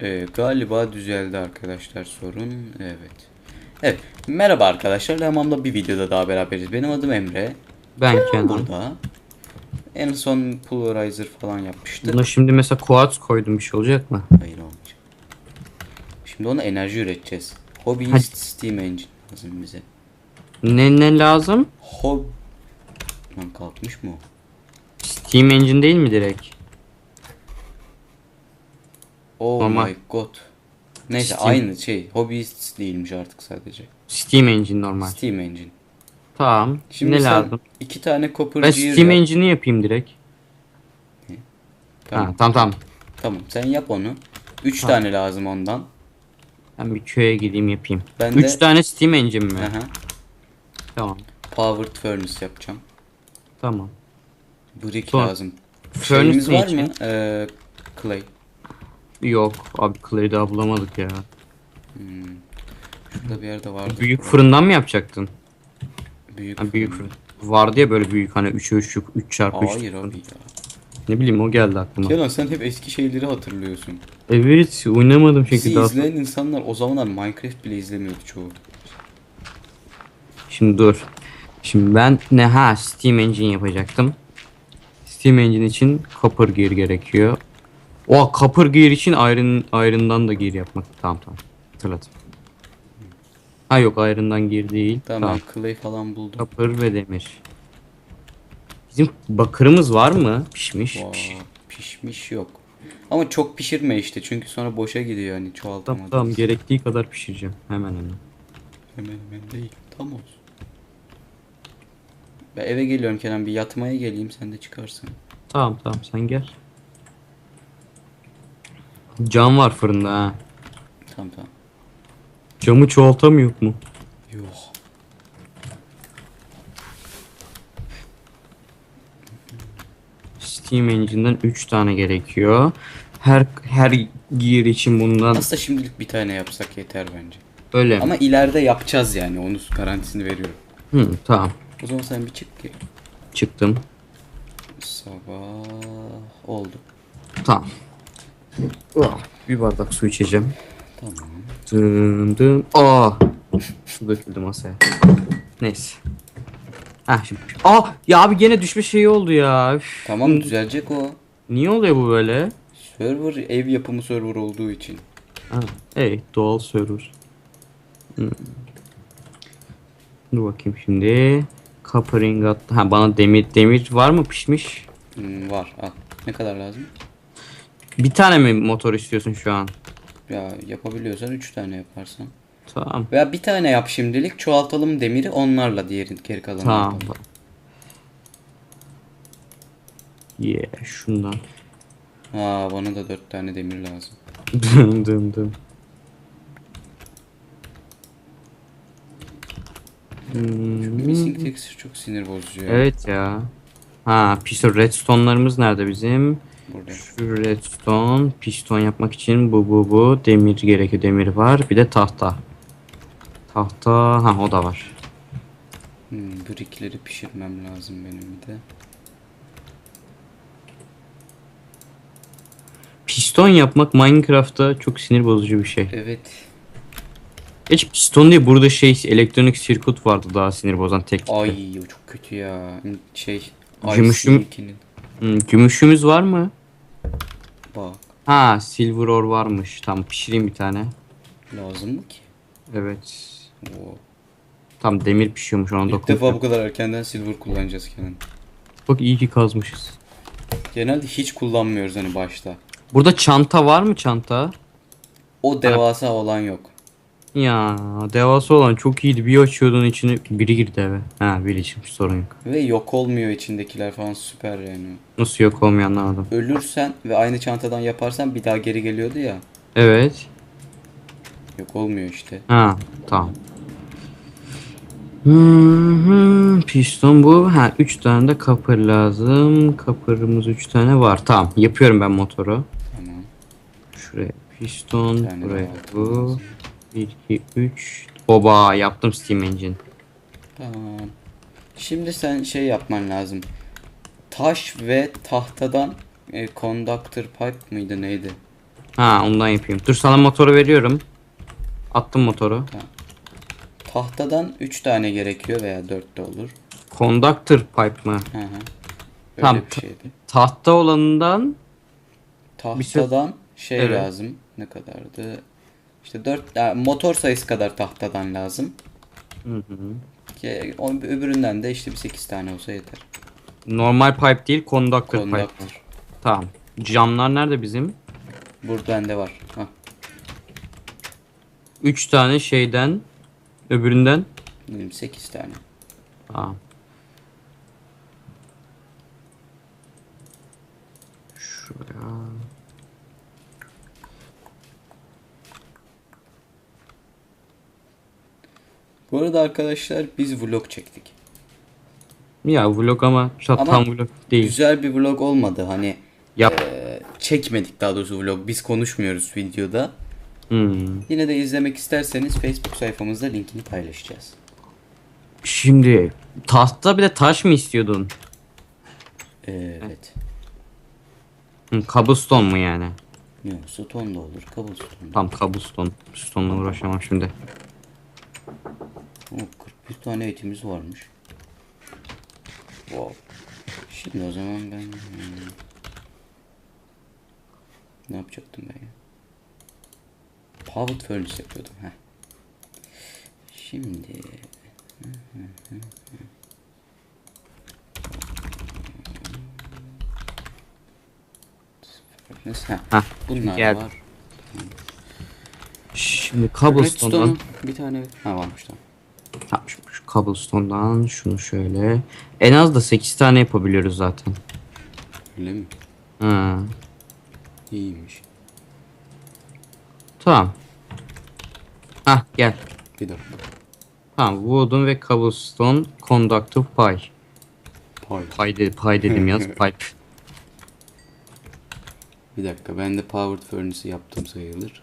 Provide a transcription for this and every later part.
Ee, galiba düzeldi arkadaşlar sorun. Evet. Evet. Merhaba arkadaşlar. Hamamda bir videoda daha beraberiz. Benim adım Emre. Ben kendim. Burada. En son Pulverizer falan yapmıştık. Buna şimdi mesela quartz koydum bir şey olacak mı? Hayır olmayacak. Şimdi ona enerji üreteceğiz. Hobbyist Hadi. Steam Engine lazım bize. Ne ne lazım? Hob... Lan kalkmış mı o? Steam Engine değil mi direkt? Oh Normal. my god. Neyse Steam. aynı şey. Hobbyist değilmiş artık sadece. Steam Engine normal. Steam Engine. Tamam. Şimdi ne sen lazım? iki tane copper Ben gear Steam yap. Engine'i yapayım direkt. Tamam. Ha, tamam tamam. Tamam sen yap onu. Üç Tamam. tane lazım ondan. Ben bir köye gideyim yapayım. Ben 3 de tane Steam Engine mi? Aha, Tamam. powered furnace yapacağım. Tamam. Brick Sonra- lazım. Furnace Şeyimiz ne var için? mı? Ee, clay. Yok abi Clay'i daha bulamadık ya. Hmm. Şurada bir yerde vardı. Büyük fırından mı yapacaktın? Büyük, Ha, büyük fırın. Vardı ya böyle büyük hani 3'e 3'lük 3 çarpı 3. Hayır abi ya. Ne bileyim o geldi aklıma. Kenan sen hep eski şeyleri hatırlıyorsun. Evet oynamadım çünkü Bizi daha. izleyen insanlar o zamanlar Minecraft bile izlemiyordu çoğu. Şimdi dur. Şimdi ben ne ha Steam Engine yapacaktım. Steam Engine için Copper Gear gerekiyor. O Copper Gear için Iron Iron'dan da gear yapmak. Tamam tamam. Hatırladım. Ha yok Iron'dan gear değil. Tamam, Tamam. ben clay falan buldum. Copper ve demir. Bizim bakırımız var mı? Pişmiş. Piş- pişmiş yok. Ama çok pişirme işte çünkü sonra boşa gidiyor hani Tamam, çoğaltamadın. tamam gerektiği kadar pişireceğim. Hemen hemen. Hemen hemen değil. Tam olsun. Ben eve geliyorum Kenan bir yatmaya geleyim sen de çıkarsın. Tamam tamam sen gel. Cam var fırında ha. Tamam tamam. Camı çoğaltamıyor mu? Yok. Steam Engine'den 3 tane gerekiyor. Her her gear için bundan Aslında şimdilik bir tane yapsak yeter bence. öyle mi? Ama ileride yapacağız yani onun garantisini veriyorum. Hı, tamam. O zaman sen bir çık ki. Çıktım. Sabah oldu. Tamam. Ah, Bir bardak su içeceğim. Tamam. Dım dım. Aa! Su döküldü masaya. Neyse. Ha şimdi. Aa ya abi gene düşme şeyi oldu ya. Üf. Tamam düzelecek o. Niye oluyor bu böyle? Server ev yapımı server olduğu için. Ha, ey doğal server. Hmm. Dur bakayım şimdi. Coppering attı. Ha bana demir demir var mı pişmiş? Hmm, var al. Ne kadar lazım? Bir tane mi motor istiyorsun şu an? Ya yapabiliyorsan 3 tane yaparsan. Tamam. Veya bir tane yap şimdilik çoğaltalım demiri onlarla diğerin geri kalanını Tamam. yapalım. Yeah şundan. Aa bana da 4 tane demir lazım. dım dım dım. Şu missing texture çok sinir bozucu ya. Evet ya. Ha piston redstone'larımız nerede bizim? Burada. Şu redstone piston yapmak için bu bu bu demir gerekiyor demir var bir de tahta. Tahta ha o da var. Hmm, brickleri pişirmem lazım benim bir de. Piston yapmak Minecraft'ta çok sinir bozucu bir şey. Evet. Geç piston diye burada şey elektronik sirkut vardı daha sinir bozan tek. Ay o çok kötü ya. Şey. Gümüşüm- IC2'nin. Hmm, gümüşümüz var mı? Bak. Ha silver ore varmış. Tamam pişireyim bir tane. Lazım mı ki? Evet. Oo. Tam demir pişiyormuş ona İlk defa bu kadar erkenden silver kullanacağız Kenan. Bak iyi ki kazmışız. Genelde hiç kullanmıyoruz hani başta. Burada çanta var mı çanta? O devasa olan yok. Ya devasa olan çok iyiydi. Bir açıyordun içine biri girdi eve. Ha biri çıkmış sorun yok. Ve yok olmuyor içindekiler falan süper yani. Nasıl yok olmuyor anlamadım. Ölürsen ve aynı çantadan yaparsan bir daha geri geliyordu ya. Evet. Yok olmuyor işte. Ha tamam. Hmm, piston bu. Ha 3 tane de kapır lazım. Kapırımız 3 tane var. Tamam yapıyorum ben motoru. Tamam. Şuraya piston, buraya bu. lazım. 1 2 3. Oba yaptım Steam Engine. Tamam. Şimdi sen şey yapman lazım. Taş ve tahtadan e, conductor pipe mıydı neydi? Ha ondan yapayım. Dur sana motoru veriyorum. Attım motoru. Tahtadan 3 tane gerekiyor veya 4 de olur. Conductor pipe mı? Hı hı. Öyle Tamam. bir şeydi. Tahta olanından Tahtadan şey Evet. lazım. Ne kadardı? İşte 4 motor sayısı kadar tahtadan lazım. Hı hı. Ki o- öbüründen de işte bir 8 tane olsa yeter. normal pipe değil conductor, pipe. Conductor. Tamam. Camlar nerede bizim? Burada bende var. Hah. 3 tane şeyden öbüründen. Benim 8 tane. Tamam. Şuraya. Bu arada arkadaşlar biz vlog çektik. Ya vlog ama şu Ama tam vlog değil. Güzel bir vlog olmadı. Hani Yap. eee, çekmedik daha doğrusu vlog. Biz konuşmuyoruz videoda. Hmm. Yine de izlemek isterseniz Facebook sayfamızda linkini paylaşacağız. Şimdi tahta bir de taş mı istiyordun? Evet. Hı, cobblestone mu yani? Yok, stone da olur, da. Tam cobblestone. Stone'la uğraşamam şimdi. Oo, 41 tane etimiz varmış. Wow. Şimdi o zaman ben hmm, ne yapacaktım ben ya? Powered furnace yapıyordum. Heh. Şimdi heh. Heh, Bunlar gel. var. Şimdi cobblestone'dan bir tane ha varmış tamam. Cobblestone'dan şunu şöyle. En az da 8 tane yapabiliyoruz zaten. Öyle mi? Ha. İyiymiş. Tamam. Hah gel. Bir dakika. Tamam wooden ve cobblestone conductive pie. Pay. Pie, de, pie dedim yaz pipe. Bir dakika ben de powered furnace'ı yaptım sayılır.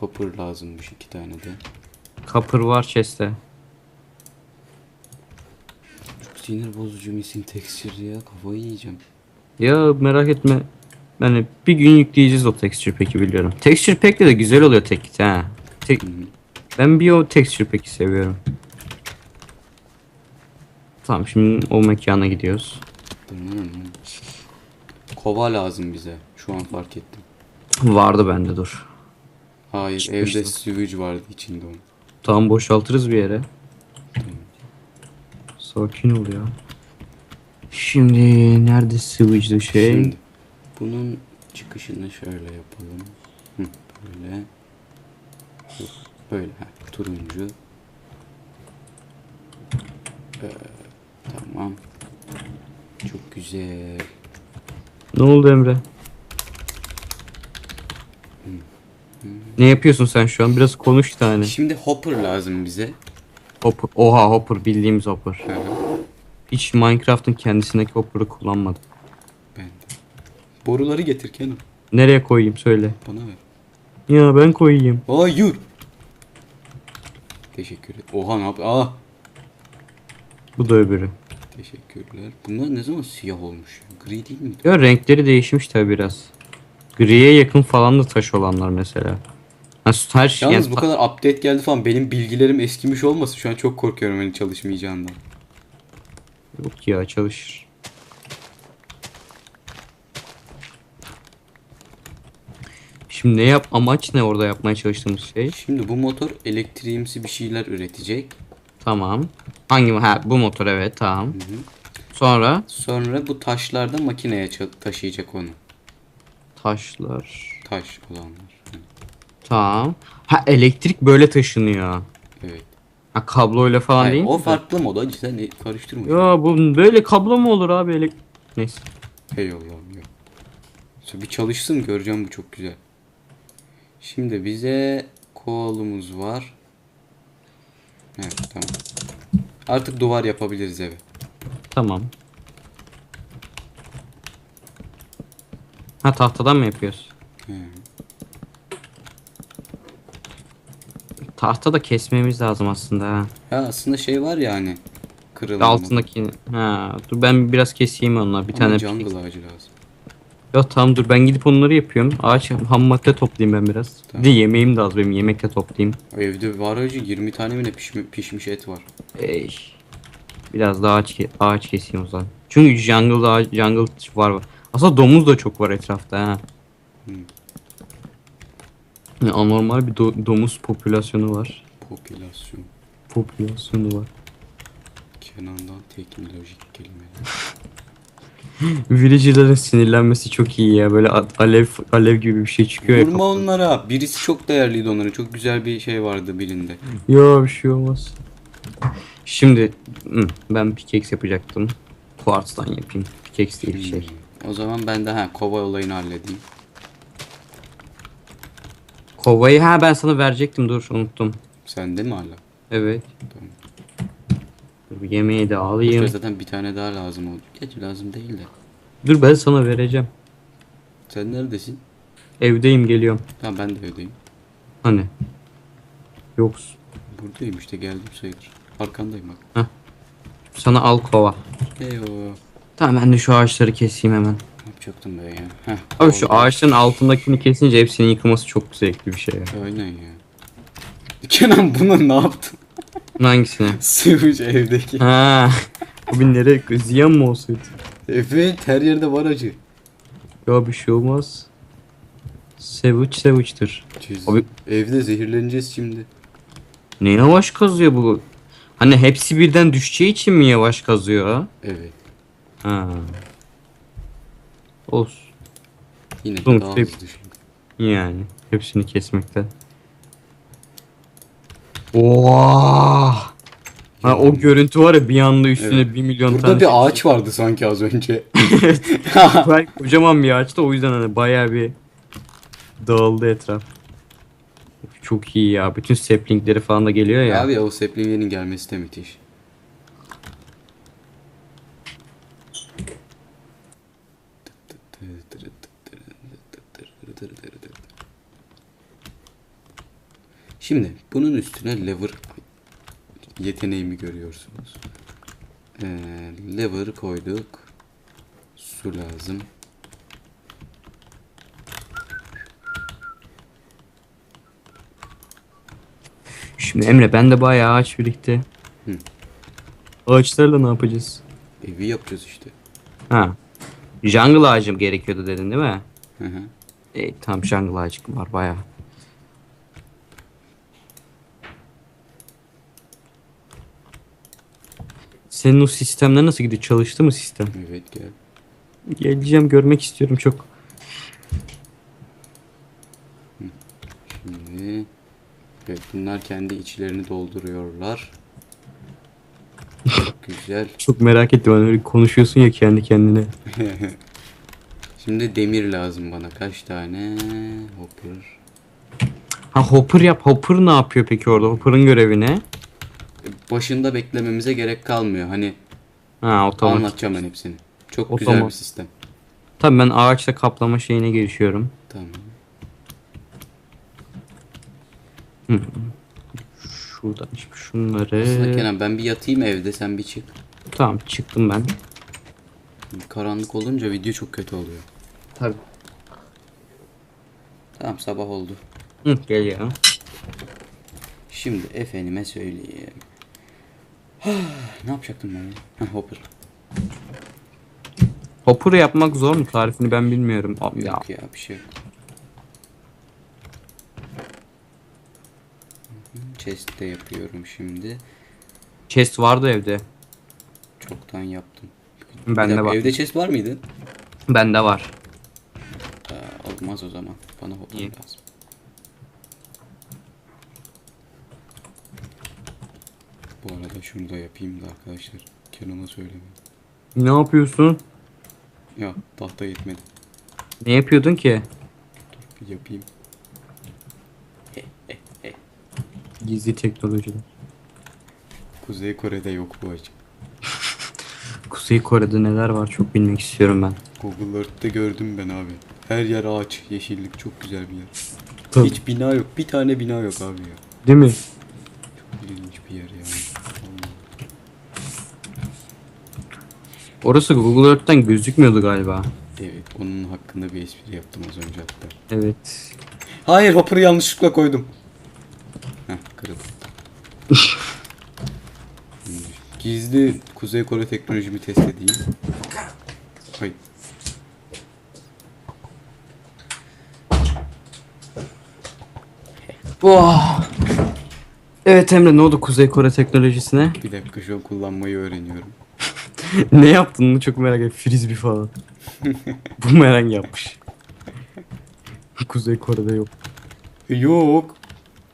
Copper lazımmış iki tane de. Copper var chest'te. Çok sinir bozucu missing texture ya kafayı yiyeceğim. Ya merak etme. Yani bir gün yükleyeceğiz o texture pack'i biliyorum. Texture pack'le de güzel oluyor tek ha. Tek, ben bir o texture pack'i seviyorum. Tamam şimdi o mekana gidiyoruz. Dınırım. Kova lazım bize. Şu an fark ettim. Vardı bende dur. Hayır Çıkmıştı. evde sewage vardı içinde onun. Tamam boşaltırız bir yere. Sakin ol ya. Şimdi nerede sıvıcı şey? Şimdi bunun çıkışını şöyle yapalım. Hı, böyle. Yok, Böyle ha, turuncu. Ee, tamam. Çok güzel. Ne oldu Emre? Ne yapıyorsun sen şu an? Biraz konuş tane. Şimdi hopper lazım bize. Hopper. Oha hopper bildiğimiz hopper. Hı hı, Hiç Minecraft'ın kendisindeki hopper'ı kullanmadım. ben de. Boruları getir Kenan. Nereye koyayım söyle. Bana ver. Ya ben koyayım. Hayır. Teşekkür ederim. Oha ne yap? Aa. Bu da öbürü. Teşekkürler. Bunlar ne zaman siyah olmuş? Gri değil mi? Ya renkleri değişmiş tabi biraz. Griye yakın falan da taş olanlar mesela. Ha, her şey Yalnız yani bu kadar update geldi falan benim bilgilerim eskimiş olmasın. Şu an çok korkuyorum hani çalışmayacağından. Yok ya çalışır. Şimdi ne yap amaç ne orada yapmaya çalıştığımız şey? Şimdi bu motor elektriğimsi bir şeyler üretecek. Tamam. Hangi ha bu motor evet tamam. Sonra Sonra bu taşlar da makineye taşıyacak onu. Taşlar. Taş olanlar. Hı, Tamam. Ha elektrik böyle taşınıyor. Evet. Ha kabloyla falan Hayır, değil o mi? farklı mod. Acı sen ne- karıştırma. Ya bu böyle kablo mu olur abi elek Neyse. Hey Allah'ım ya. Sonra Bir çalışsın göreceğim bu çok güzel. Şimdi bize kolumuz var. Evet tamam. Artık duvar yapabiliriz eve. Tamam. Ha tahtadan mı yapıyoruz? Hı. Tahta da kesmemiz lazım aslında ha. Ya aslında şey var ya hani. Kırılma. Altındaki ha dur ben biraz keseyim onunla bir Ama tane jungle ağacı lazım. Ya tamam dur ben gidip onları yapıyorum. Ağaç ham madde toplayayım ben biraz. Tamam. Bir de yemeğim de az benim yemek de toplayayım. Evde var acı 20 tane mi ne pişmiş, pişmiş et var. Ey. Biraz daha ağaç, ağaç keseyim o zaman. Çünkü jungle ağaç, jungle var var. Aslında domuz da çok var etrafta ha. Hmm. Yani anormal bir do- domuz popülasyonu var. Popülasyon. Popülasyonu var. Kenan'dan teknolojik kelimeler. Villager'ların sinirlenmesi çok iyi ya. Böyle alev alev gibi bir şey çıkıyor ya. Vurma onlara. Birisi çok değerliydi onların. Çok güzel bir şey vardı birinde. Yo bir şey olmaz. Şimdi ben pickaxe yapacaktım. Quartz'tan yapayım. Pickaxe değil şey. O zaman ben de ha kova olayını halledeyim. Kovayı ha ben sana verecektim dur unuttum. Sende mi hala? Evet. Tamam. Dur bir yemeği de alayım. zaten bir tane daha lazım oldu. Geç lazım değil de. Dur ben sana vereceğim. Sen neredesin? Evdeyim geliyorum. Tamam ben de evdeyim. Hani? Yoksun. Buradayım işte geldim sayılır. Arkandayım bak. Sana al kova. Eyvah. Tamam ben de şu ağaçları keseyim hemen. Yapacaktım ben ya? Heh, Abi şu oldu. ağaçların altındakini kesince hepsinin yıkılması çok zevkli bir şey ya. Aynen ya. Kenan bunu ne yaptın? Hangisini? Sığmış evdeki. Ha. Bu bir nereye? Ziyan mı olsaydı? Evet her yerde var acı. Ya bir şey olmaz. Savage'dır. Çiz. Abi- Evde zehirleneceğiz şimdi. Ne yavaş kazıyor bu? Hani hepsi birden düşeceği için mi yavaş kazıyor ha? Evet. Ha. Olsun. Yine de daha hep- hızlı şimdi. Yani hepsini kesmekten. Oha! Ha, o görüntü var ya bir anda üstüne Evet. bir milyon Burada tane. bir ağaç vardı sanki az önce. Belki kocaman bir ağaçta o yüzden hani bayağı bir dağıldı etraf. Çok iyi ya. Bütün saplingleri falan da geliyor ya. Abi o Seplinger'in gelmesi de müthiş. Şimdi bunun üstüne lever yeteneğimi görüyorsunuz. Ee, lever koyduk. Su lazım. Şimdi Emre bende bayağı ağaç birikti. Hı. Ağaçlarla ne yapacağız? Evi yapacağız işte. Ha. Jungle ağacım gerekiyordu dedin değil mi? Hı hı. E, tam jungle ağacım var bayağı. Senin o sistemler nasıl gidiyor? Çalıştı mı sistem? Evet gel. Geleceğim görmek istiyorum çok. Şimdi evet, bunlar kendi içlerini dolduruyorlar. Çok güzel. Çok merak ettim. Hani öyle konuşuyorsun ya kendi kendine. Şimdi demir lazım bana. Kaç tane? Hopper. Ha Hopper yap. Hopper ne yapıyor peki orada? Hopper'ın görevi ne? Başında beklememize gerek kalmıyor. Hani Ha otomatik. anlatacağım ben hepsini. Çok güzel bir sistem. Tabii ben ağaçla kaplama şeyine girişiyorum. Tamam. Şuradan şimdi şunları. Aslında Kenan ben bir yatayım evde sen bir çık. Tamam çıktım ben. Karanlık olunca video çok kötü oluyor. Tabii. Tamam sabah oldu. Hı, geliyor. Şimdi efendime söyleyeyim. ne yapacaktım ben? ya? Ha, hopper. Hopper yapmak zor mu? Tarifini ben bilmiyorum. Abi ya. Yok ya bir şey yok. Chest de yapıyorum şimdi. Chest vardı evde. Çoktan yaptım. Bir dakika, var. Evde chest var mıydı? Bende var. Aa, olmaz o zaman. Bana hopper lazım. Bu arada şunu da yapayım da arkadaşlar. Kenan'a söylemeyin. Ne yapıyorsun? Ya tahta yetmedi. Ne yapıyordun ki? Bir yapayım. Gizli teknolojiler. Kuzey Kore'de yok bu acı. Kuzey Kore'de neler var çok bilmek istiyorum ben. Google Earth'te gördüm ben abi. Her yer ağaç, yeşillik çok güzel bir yer. Tabii. Hiç bina yok. Bir tane bina yok abi ya. Değil mi? İlginç bir yer yani. Vallahi. Orası Google Earth'ten gözükmüyordu galiba. Evet onun hakkında bir espri yaptım az önce hatta. Evet. Hayır hopper'ı yanlışlıkla koydum. Heh kırıldı. Gizli Kuzey Kore teknolojimi test edeyim. Ay. Oh. Evet Emre ne oldu Kuzey Kore teknolojisine? Bir dakika şu an kullanmayı öğreniyorum. ne yaptın onu çok merak ettim. Frisbee falan. Bumerang yapmış. Kuzey Kore'de yok. Yok.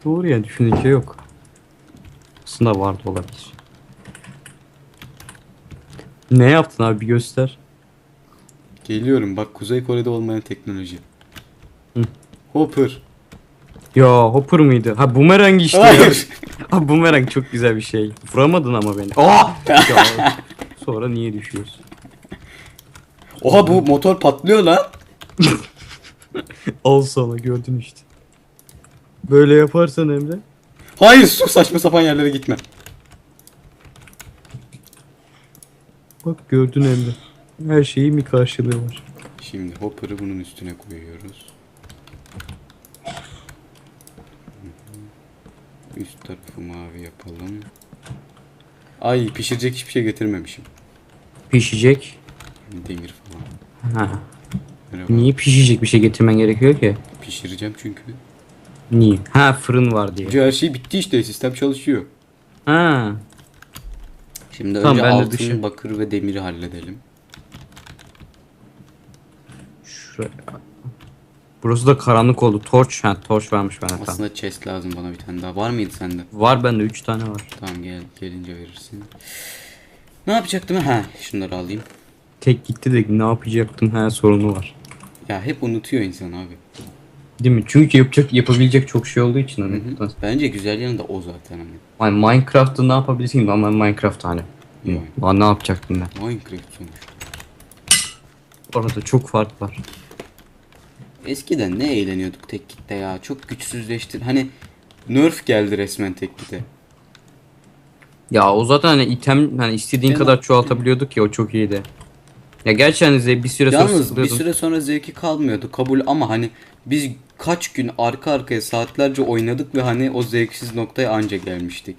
Doğru ya düşününce yok. Aslında vardı olabilir. Ne yaptın abi bir göster. Geliyorum bak Kuzey Kore'de olmayan teknoloji. Hı. Hopper. Ya hopper mıydı? Ha bumerang işte ya. Hayır. Ha bumerang çok güzel bir şey. Vuramadın ama beni. Aa! Sonra niye düşüyorsun? Oha bu motor patlıyor lan. Al sana gördün işte. Böyle yaparsan Emre. Hayır su saçma sapan yerlere gitme. Bak gördün Emre. Her şeyin bir karşılığı var. Şimdi hopper'ı bunun üstüne koyuyoruz. Üst tarafı mavi yapalım. Ay pişirecek hiçbir şey getirmemişim. Pişecek. Demir falan. Ha. Merhaba. Niye pişecek bir şey getirmen gerekiyor ki? Pişireceğim çünkü. Niye? Ha fırın var diye. Her şey bitti işte sistem çalışıyor. Ha. Şimdi Tamam, önce ben de altın, dışı- bakır ve demiri halledelim. Şuraya. Burası da karanlık oldu. Torç. Ha torç varmış bana tamam. Aslında chest lazım bana bir tane daha. Var mıydı sende? Var bende 3 tane var. Tamam gel gelince verirsin. Ne yapacaktım? Ha şunları alayım. Tek gitti de ne yapacaktım ha sorunu var. Ya hep unutuyor insan abi. Değil mi? Çünkü yapacak yapabilecek çok şey olduğu için Hı hani. hı. Bence güzel yanı da o zaten hani. Hani Minecraft'ta ne yapabilirsin ama Minecraft hani. Yani. Lan ne yapacaktım ben? Minecraft sonuçta. Orada çok fark var. Eskiden ne eğleniyorduk tek kitle ya. Çok güçsüzleştir. Hani nerf geldi resmen tek kitle. Ya o zaten hani item hani istediğin Ben- kadar çoğaltabiliyorduk ya o çok iyiydi. Ya gerçi hani bir süre sonra Yalnız bir süre sonra zevki kalmıyordu kabul ama hani biz kaç gün arka arkaya saatlerce oynadık ve hani o zevksiz noktaya anca gelmiştik.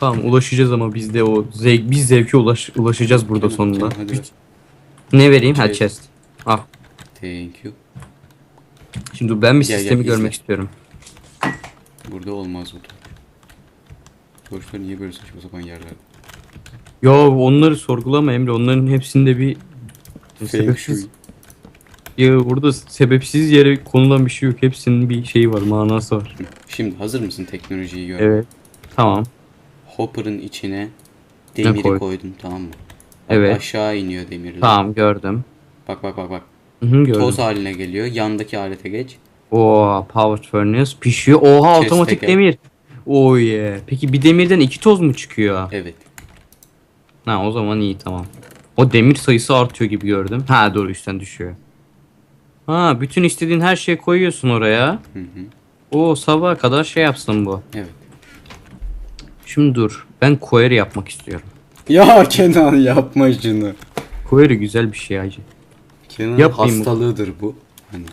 Tamam ulaşacağız ama biz de o zevk biz zevke ulaş, ulaşacağız burada Tamam, sonunda. tamam, hadi ver. Ne vereyim? Ha Chest. chest. Al. Thank you. Şimdi ben bir Gel, sistemi gel, görmek izle. istiyorum. Burada olmaz bu Torçlar niye böyle saçma sapan yerler? Ya onları sorgulama Emre. Onların hepsinde bir sebepsiz. Ya burada sebepsiz yere konulan bir şey yok. Hepsinin bir şeyi var, manası var. Şimdi hazır mısın teknolojiyi gör? Evet. Tamam. Hopper'ın içine demiri koy? koydum tamam mı? Bak, Evet. Aşağı iniyor demirler. Tamam gördüm. Bak bak bak bak. Hı hı gördüm. Toz haline geliyor. Yandaki alete geç. Oo, power furnace pişiyor. Oha Chest'e otomatik gel. demir. Oh yeah. Peki bir demirden iki toz mu çıkıyor? Evet. Ha o zaman iyi tamam. O demir sayısı artıyor gibi gördüm. Ha doğru üstten düşüyor. Ha bütün istediğin her şeyi koyuyorsun oraya. Hı hı. O sabaha kadar şey yapsın bu. Evet. Şimdi dur. Ben query yapmak istiyorum. Ya Kenan yapma şunu. Query güzel bir şey acı. Kenan'ın Yapmayayım mı? hastalığıdır bu. Hani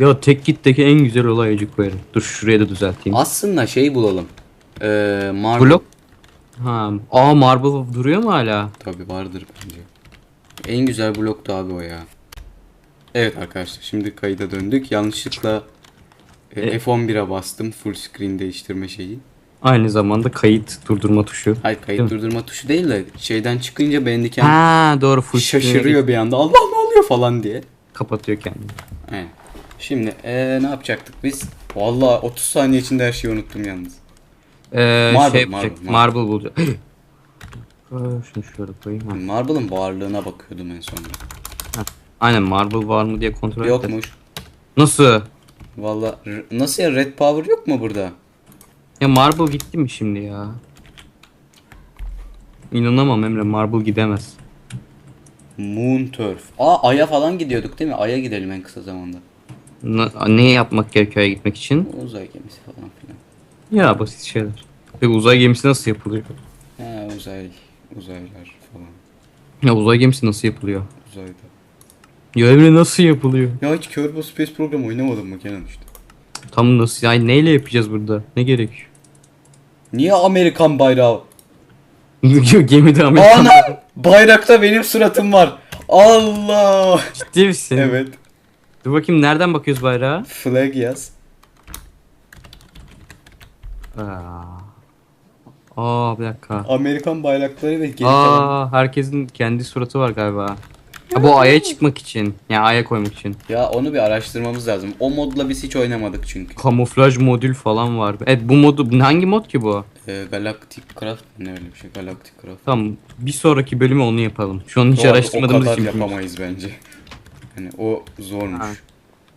Ya tek gitteki en güzel olay acı query. Dur şuraya da düzelteyim. aslında şey bulalım. Ee, marble. Blok. Ha, aa marble duruyor mu hala? Tabi vardır bence. En güzel bloktu abi o ya. Evet arkadaşlar şimdi kayıda döndük. Yanlışlıkla e, E- F11'e bastım. Full screen değiştirme şeyi. Aynı zamanda kayıt durdurma tuşu. Hayır kayıt Değil durdurma tuşu değil de şeyden çıkınca beğendiyken Ha doğru full şaşırıyor bir anda. Allah ne oluyor falan diye. Kapatıyor kendini. Aynen. Şimdi ee, ne yapacaktık biz? Vallahi 30 saniye içinde her şeyi unuttum yalnız. Ee, Marble, şey yapacak. marble, Marble, bulacak. Şunu şöyle koyayım. Marble'ın varlığına bakıyordum en sonunda. Aynen marble var mı diye kontrol ettim. Yokmuş. Nasıl? Vallahi r- nasıl ya red power yok mu burada? Ya marble gitti mi şimdi ya? İnanamam Emre marble gidemez. Moon turf. Aa Ay'a falan gidiyorduk değil mi? Ay'a gidelim en kısa zamanda. Ne yapmak gerekiyor gitmek için? Uzay gemisi falan filan. Ya basit şeyler. Peki uzay gemisi nasıl yapılıyor? Ha uzay uzaylar falan Ya uzay gemisi nasıl yapılıyor? uzayda. Ya Emre nasıl yapılıyor? Ya hiç Kerbal Space Program oynamadım mı Kenan işte. Tam nasıl? Ya neyle yapacağız burada? Ne gerek? Niye Amerikan bayrağı? Gemide Amerikan. Ana! Bayrakta benim suratım var. Allah! Ciddi misin? Evet. Dur bakayım nereden bakıyoruz bayrağa? Flag yaz. Aa. Aa bir dakika. Amerikan bayrakları ve geri kalan. Aa herkesin kendi suratı var galiba. Ha, bu aya çıkmak için. Yani aya koymak için. Ya onu bir araştırmamız lazım. O modla biz hiç oynamadık çünkü. Kamuflaj modül falan var. Evet bu modu hangi mod ki bu? Ee, Galactic Craft ne öyle bir şey? Galactic Craft. Tamam bir sonraki bölümü onu yapalım. Şu an hiç araştırmadığımız O kadar için. yapamayız bence. Hani o zormuş. Ha.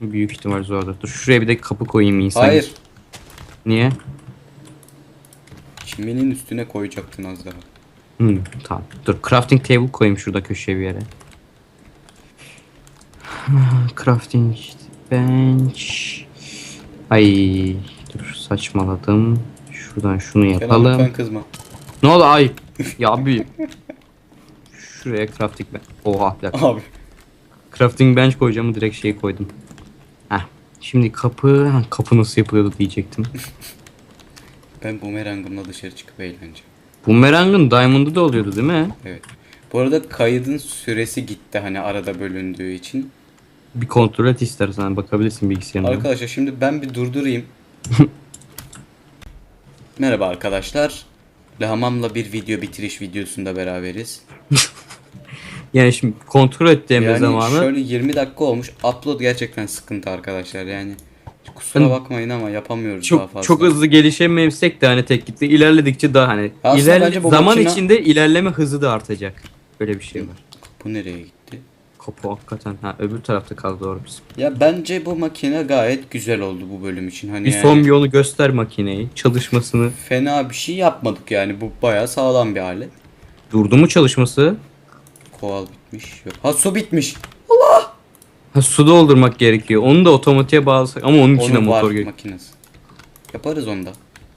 Büyük ihtimal zordur. Dur şuraya bir de kapı koyayım insan. Hayır. Niye? Çimenin üstüne koyacaktın az daha. Hmm, tamam. Dur crafting table koyayım şurada köşeye bir yere. crafting bench. Ay dur saçmaladım. Şuradan şunu yapalım. lütfen kızma. Ne oldu ay? ya abi. Şuraya crafting bench. Oha bir dakika. Abi. Crafting bench koyacağımı direkt şey koydum. Heh. Şimdi kapı, ha, kapı nasıl yapılıyordu diyecektim. Ben bumerangımla dışarı çıkıp eğleneceğim. Bumerang'ın diamond'ı da oluyordu değil mi? Evet. Bu arada kaydın süresi gitti hani arada bölündüğü için. Bir kontrol et istersen bakabilirsin bilgisayarına. Arkadaşlar şimdi ben bir durdurayım. Merhaba arkadaşlar. Lahamam'la bir video bitiriş videosunda beraberiz. Yani şimdi kontrol ettiğimiz Yani zamanı şöyle 20 dakika olmuş. Upload gerçekten sıkıntı arkadaşlar yani. Kusura Hani bakmayın ama yapamıyoruz daha çok fazla. çok hızlı gelişememsek de hani tek gitti ilerledikçe daha hani Aslında ilerle, zaman makine- içinde ilerleme hızı da artacak. Böyle bir şey var. Bu nereye gitti? Kapı hakikaten ha öbür tarafta kaldı doğru bizim. Ya bence bu makine gayet güzel oldu bu bölüm için. Hani Bir yani son bir yolu göster makineyi çalışmasını. fena bir şey yapmadık yani. Bu bayağı sağlam bir alet. Durdu mu çalışması? Koval bitmiş. Yok. Ha su bitmiş. Ha, su doldurmak gerekiyor. Onu da otomatiğe bağlasak ama onun için de Onun var motor gerekiyor. makinesi. Yaparız onda.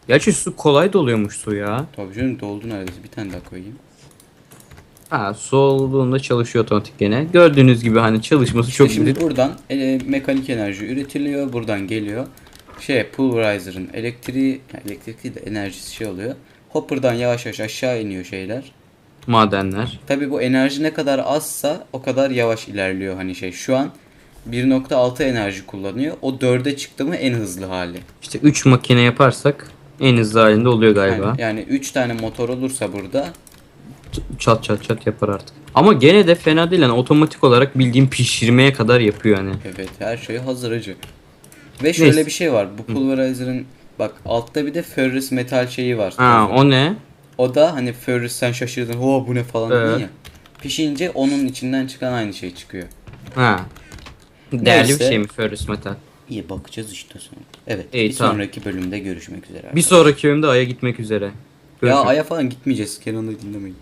Gerçi su kolay doluyormuş su ya. Tabii canım doldu neredeyse. Bir tane daha koyayım. Ha su olduğunda çalışıyor otomatik gene. Gördüğünüz gibi hani çalışması çok şimdi iyi. buradan ele- mekanik enerji üretiliyor. Buradan geliyor. Şey pulverizer'ın elektriği, yani elektrik değil de enerjisi şey oluyor. Hopper'dan yavaş yavaş aşağı iniyor şeyler. Madenler. Tabi bu enerji ne kadar azsa o kadar yavaş ilerliyor hani şey. Şu an 1.6 enerji kullanıyor. O 4'e çıktı mı en hızlı hali. İşte 3 makine yaparsak en hızlı halinde oluyor galiba. Yani, yani 3 tane motor olursa burada Çat çat çat yapar artık. Ama gene de fena değil yani otomatik olarak bildiğim pişirmeye kadar yapıyor hani. evet her şey hazır acı. Ve şöyle Neyse. bir şey var. Bu pulverizer'ın bak altta bir de ferrous metal şeyi var. Ha o ne? O da hani ferrous sen şaşırdın. Ho bu ne falan Evet. dedin ya. Pişince onun içinden çıkan aynı şey çıkıyor. Ha. Değerli Neyse. bir şey mi ferrous metal? İyi bakacağız işte sonra. Evet. İyi, bir tamam. sonraki bölümde görüşmek üzere. Bir arkadaşlar. sonraki bölümde Ay'a gitmek üzere. Ya Görüşürüz. Ay'a falan gitmeyeceğiz. Kenan'ı dinlemeyin.